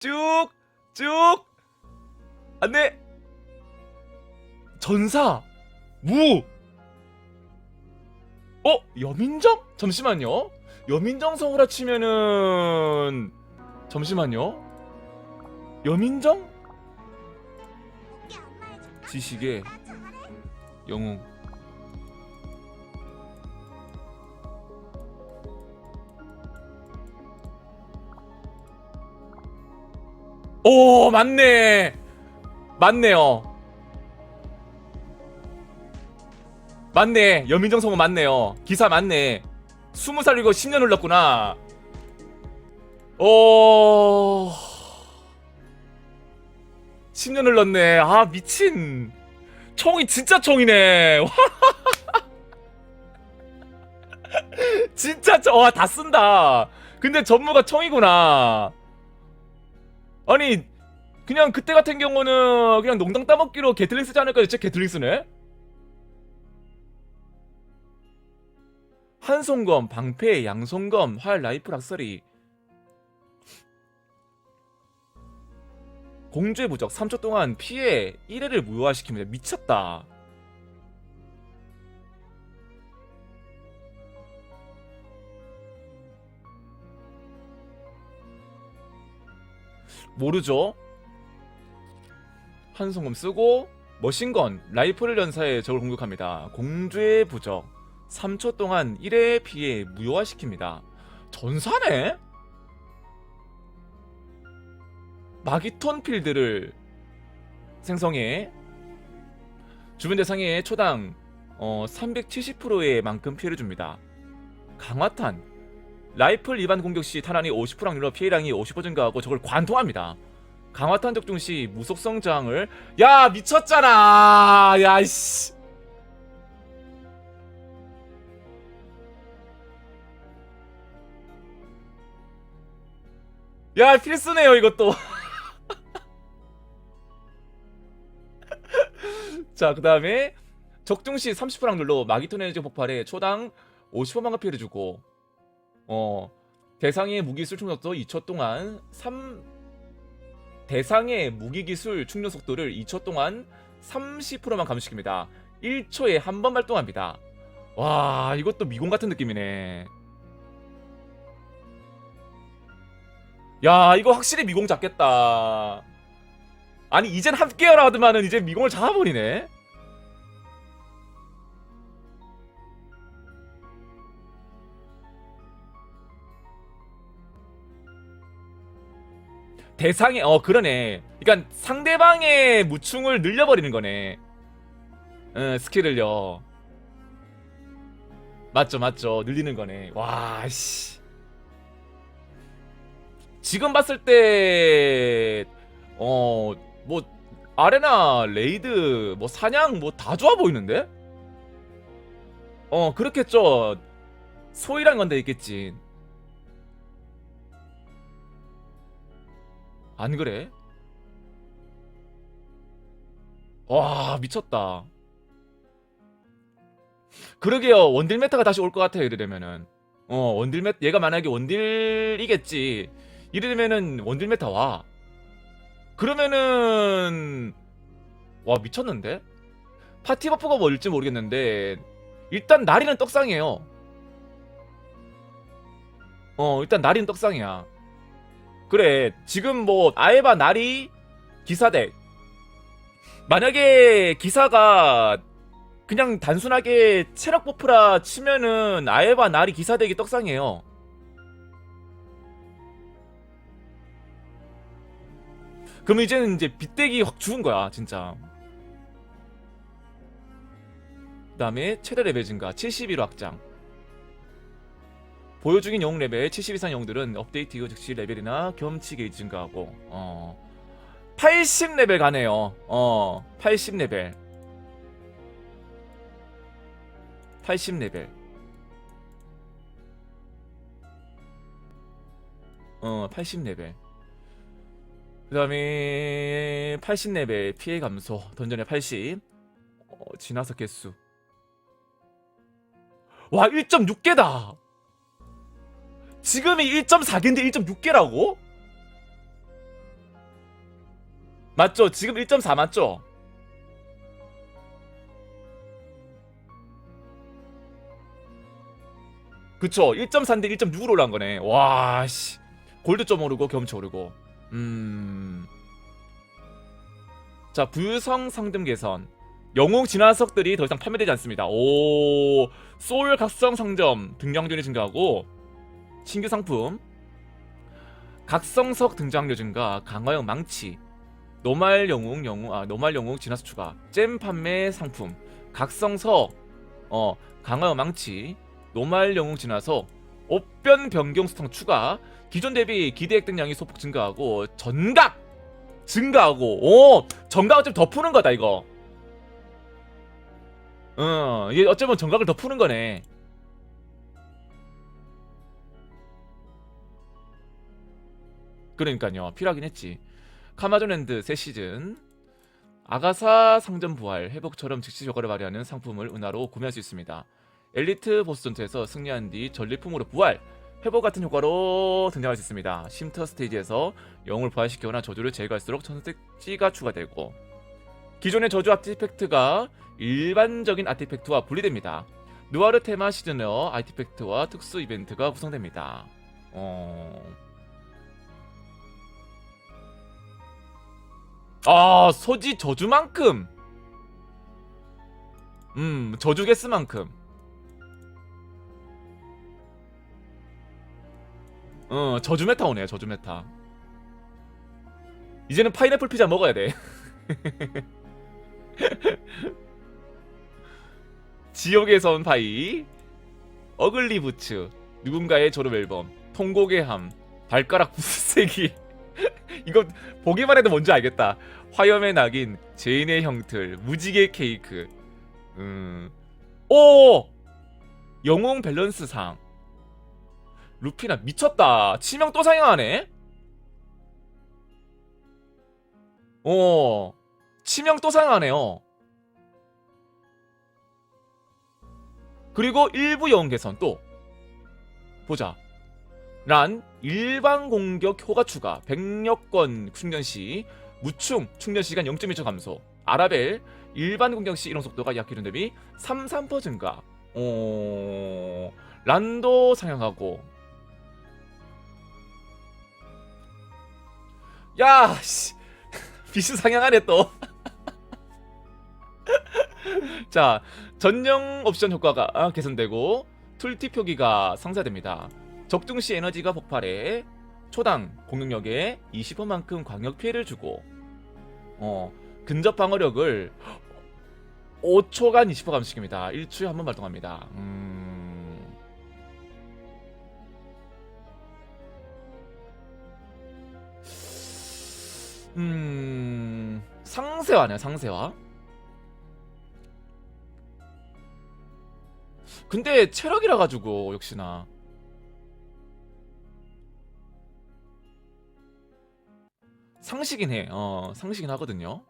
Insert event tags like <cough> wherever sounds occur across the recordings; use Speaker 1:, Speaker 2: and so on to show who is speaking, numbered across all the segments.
Speaker 1: 쭉, 쭉. 안 돼. 전사, 무. 어, 여민정? 잠시만요. 여민정 성우라 치면은 잠시만요. 여민정? 지식의 영웅. 오, 맞네. 맞네요. 맞네. 여민정 성우 맞네요. 기사 맞네. 20살 이고 10년 흘렀구나. 오. 10년 흘렀네. 아, 미친. 총이 진짜 총이네. <laughs> 진짜 총. 와, 다 쓴다. 근데 전무가 총이구나. 아니, 그냥 그때 같은 경우는 그냥 농당 따먹기로 게틀링 쓰지 않을까? 진짜 게틀링 쓰네? 한송검, 방패, 양송검, 활, 라이플, 악서리 공주의 부적 3초 동안 피해 1회를 무효화시킵니다. 미쳤다. 모르죠? 한송검 쓰고 머신건, 라이플을 연사해 적을 공격합니다. 공주의 부적 3초 동안 1회 피해 무효화시킵니다. 전사네? 마기톤 필드를 생성해 주변 대상에 초당 어, 370%의 만큼 피해를 줍니다. 강화탄 라이플 일반 공격 시 탄환이 50% 확률로 피해량이 50% 증가하고 적을 관통합니다. 강화탄 적중 시 무속성 저항을 야 미쳤잖아! 야씨! 야 필수네요 이것도. <laughs> 자 그 다음에 적중 시 30% 확률로 마기톤 에너지 폭발에 초당 50%만큼 피해를 주고 어 대상의 무기술 충전 속도 2초 동안 3 대상의 무기기술 충전 속도를 2초 동안 30%만 감소시킵니다. 1초에 한 번 발동합니다. 와 이것도 미공 같은 느낌이네. 야 이거 확실히 미공 잡겠다. 아니 이젠 함께하라 하더만은 이제 미공을 잡아버리네 대상의 어 그러네 그러니까 상대방의 무충을 늘려버리는 거네 응 스킬을요 맞죠 맞죠 늘리는 거네 와 씨 지금 봤을 때, 어, 뭐, 아레나, 레이드, 뭐, 사냥, 뭐, 다 좋아 보이는데? 어, 그렇겠죠. 소이란 건데 있겠지. 안 그래? 와, 미쳤다. 그러게요. 원딜 메타가 다시 올 것 같아요, 이러려면은. 어, 원딜 메 얘가 만약에 원딜이겠지. 이러면은 원딜 메타 와. 그러면은 와 미쳤는데? 파티 버프가 뭘지 모르겠는데 일단 나리는 떡상이에요. 어 일단 나리는 떡상이야. 그래 지금 뭐 아에바 나리 기사덱 만약에 기사가 그냥 단순하게 체력 버프라 치면은 아에바 나리 기사덱이 떡상이에요. 그럼 이제는 이제 빗대기 확 죽은 거야 진짜. 그 다음에 최대 레벨 증가 71호 확장 보유 중인 영웅 레벨 70 이상 영웅들은 업데이트 이후 즉시 레벨이나 경험치 게이지 증가하고 어 80레벨 가네요. 어 80레벨. 80레벨. 어 80레벨. 그 다음에 80레벨 피해 감소. 던전의 80 어, 지나서 개수. 와 1.6개다 지금이 1.4개인데 1.6개라고? 맞죠? 지금 1.4 맞죠? 그쵸? 1.4인데 1.6으로 올라간 거네. 와씨. 골드 좀 오르고 경치 오르고. 음... 자 부성 상점 개선. 영웅 진화석들이 더 이상 판매되지 않습니다. 오 소울 각성 상점 등장률이 증가하고 신규 상품. 각성석 등장률 증가 강화형 망치 노말 영웅 영웅 아 노말 영웅 진화석 추가 잼 판매 상품 각성석 어 강화형 망치 노말 영웅 진화석 옵변 변경 수탕 추가 기존 대비 기대 획득량이 소폭 증가하고 전각 증가하고 오 전각을 좀 더 푸는 거다 이거. 어 이게 어쩌면 전각을 더 푸는 거네 그러니까요. 필요하긴 했지. 카마존랜드 새 시즌. 아가사 상점 부활 회복처럼 즉시 효과를 발휘하는 상품을 은하로 구매할 수 있습니다. 엘리트 보스 전투에서 승리한 뒤 전리품으로 부활 회복 같은 효과로 등장할 수 있습니다. 쉼터 스테이지에서 영웅을 부활시키거나 저주를 제거할수록 선택지가 추가되고 기존의 저주 아티팩트가 일반적인 아티팩트와 분리됩니다. 누아르 테마 시즌어 아티팩트와 특수 이벤트가 구성됩니다. 어... 아 소지 저주만큼. 음 저주 개수만큼. 어 저주 메타 오네요 저주 메타. 이제는 파인애플 피자 먹어야 돼. <laughs> 지옥에서 온 파이. 어글리 부츠 누군가의 졸업 앨범 통곡의 함 발가락 <laughs> 부스세기 이거 보기만 해도 뭔지 알겠다. 화염의 낙인 제인의 형틀 무지개 케이크. 음. 오! 영웅 밸런스 상. 루피나 미쳤다. 치명 또 상향하네? 어 치명 또 상향하네요. 그리고 일부 영웅 개선 또. 보자 란 일반 공격 효과 추가 백력권 충전 시 무충 충전 시간 0.1초 감소 아라벨 일반 공격 시 이동 속도가 약 기존 대비 3, 3% 증가 어... 란도 상향하고 야 씨. <laughs> 비스 상향하네 또 <laughs> 자, 전용 옵션 효과가 아, 개선되고 툴팁 표기가 상쇄됩니다. 적중 시 에너지가 폭발해 초당 공격력에 20%만큼 광역 피해를 주고 어, 근접 방어력을 5초간 20% 감축입니다. 1초에 한 번 발동합니다. 음... 음... 상세화네요, 상세화. 근데 체력이라 가지고 역시나 상식인 해. 어, 상식인 하거든요.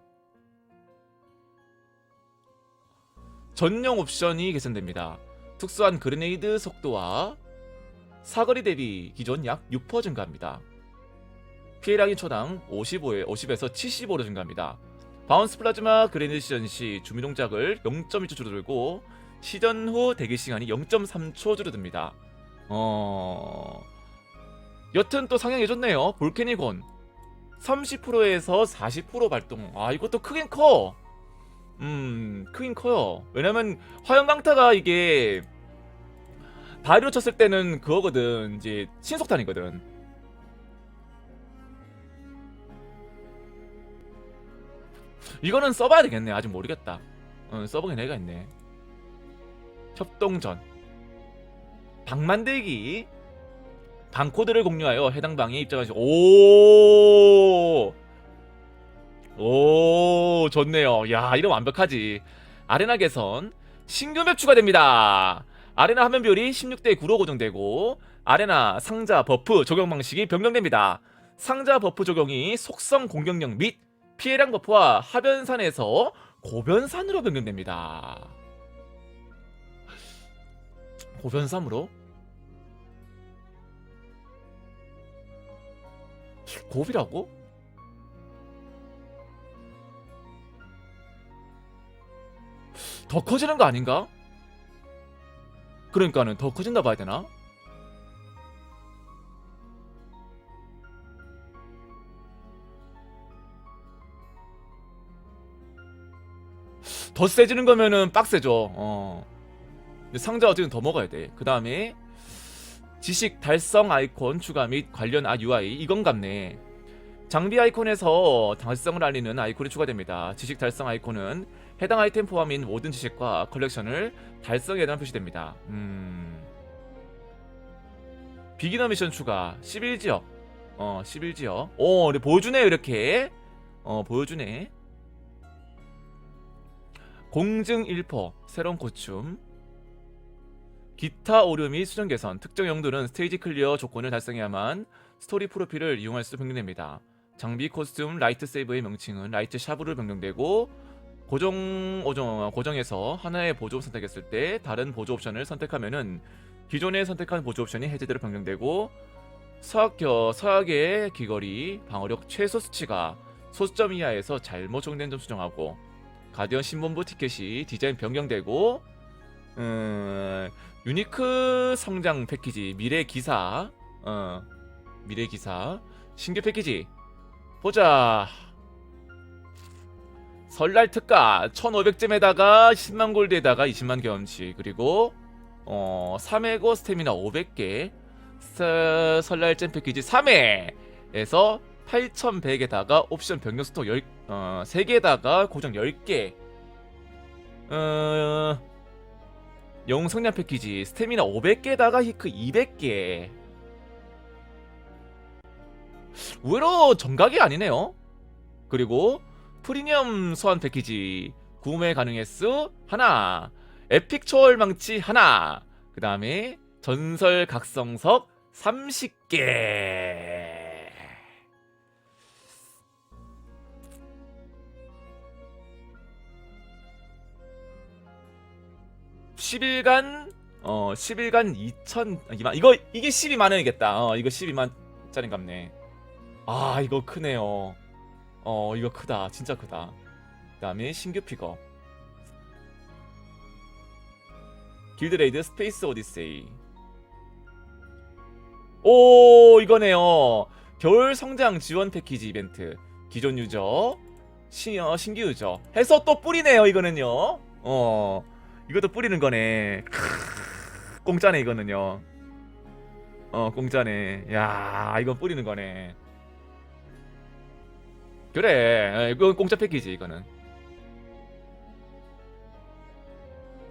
Speaker 1: 전용 옵션이 개선됩니다. 특수한 그레네이드 속도와 사거리 대비 기존 약 6% 증가합니다. 피해량이 초당 55에 50에서 75로 증가합니다. 바운스 플라즈마 그레네이드 시전 시 주민 동작을 0.1초 줄어들고 시전 후 대기 시간이 0.3초 줄어듭니다. 어... 여튼 또 상향해줬네요. 볼케니곤 30%에서 40% 발동. 아 이것도 크긴 커. 음 크긴 커요. 왜냐면 화염 강타가 이게 다리로 쳤을 때는 그거거든. 이제 신속탄이거든. 이거는 써봐야 되겠네. 아직 모르겠다. 어, 써보긴 애가 있네. 협동전 방 만들기 방 코드를 공유하여 해당 방에 입장하시 오. 오, 좋네요. 야, 이름 완벽하지. 아레나 개선 신규 맵 추가됩니다. 아레나 화면 비율이 16대 9로 고정되고 아레나 상자 버프 적용 방식이 변경됩니다. 상자 버프 적용이 속성 공격력 및 피해량 버프와 하변산에서 고변산으로 변경됩니다. 고변삼으로? 고비라고? 더 커지는 거 아닌가? 그러니까는 더 커진다 봐야 되나? 더 세지는 거면은 빡세죠. 어. 근데 상자 어쨌든 더 먹어야 돼. 그 다음에 지식 달성 아이콘 추가 및 관련 아 UI 이건 같네. 장비 아이콘에서 달성을 알리는 아이콘이 추가됩니다. 지식 달성 아이콘은 해당 아이템 포함인 모든 지식과 컬렉션을 달성에 대한 표시됩니다. 음. 비기너 미션 추가 11지역. 어, 11지역. 오, 보여주네 이렇게. 어, 보여주네. 공증 1퍼 새로운 고춤 기타 오류 및 수정 개선 특정 영들은 스테이지 클리어 조건을 달성해야만 스토리 프로필을 이용할 수 변경됩니다. 장비 코스튬 라이트 세이브의 명칭은 라이트 샤브로 변경되고 고정 오정 고정에서 하나의 보조 선택했을 때 다른 보조 옵션을 선택하면은 기존에 선택한 보조 옵션이 해제대로 변경되고 서약 겨 서약의 귀걸이 방어력 최소 수치가 소수점 이하에서 잘못 적용된 점 수정하고 가디언 신본부 티켓이 디자인 변경되고 음, 유니크 성장 패키지 미래 기사. 어, 미래 기사. 신규 패키지. 보자. 설날 특가 1500점에다가 10만 골드에다가 20만 경험치. 그리고 어 3회고 스태미나 500개. 서, 설날 잼 패키지 3회에서 8100에다가 옵션 변경 스톡 10, 어, 3개에다가 고정 10개. 어, 영웅 성량 패키지 스태미나 500개에다가 히크 200개. 의외로 정각이 아니네요. 그리고 프리미엄 소환 패키지 구매 가능 횟수 하나 에픽 초월 망치 하나 그 다음에 전설 각성석 30개 10일간 어 10일간 2천 2만 이거 이게 12만 원이겠다. 어 이거 12만 짜리 값네. 아 이거 크네요. 어 이거 크다. 진짜 크다. 그다음에 신규 픽업. 길드레이드 스페이스 오디세이. 오 이거네요. 겨울 성장 지원 패키지 이벤트. 기존 유저, 신, 어, 신규 유저 해서 또 뿌리네요 이거는요. 어 이것도 뿌리는 거네. 크으, 공짜네 이거는요. 어 공짜네. 야 이건 뿌리는 거네. 그래 이건 공짜 패키지 이거는.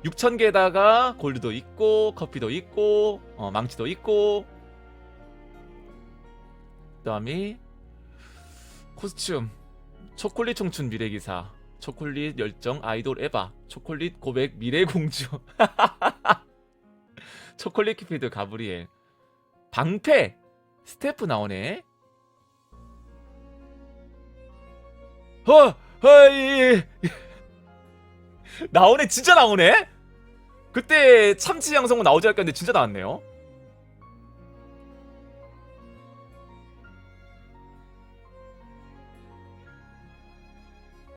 Speaker 1: 6,000개에다가 골드도 있고 커피도 있고 어, 망치도 있고 그 다음에 코스튬 초콜릿 청춘 미래기사 초콜릿 열정 아이돌 에바 초콜릿 고백 미래 공주. <laughs> 초콜릿 키피드 가브리엘. 방패! 스태프 나오네. 허 허이. <laughs> 나오네 진짜 나오네? 그때 참치 양성은 나오지 않겠는데 진짜 나왔네요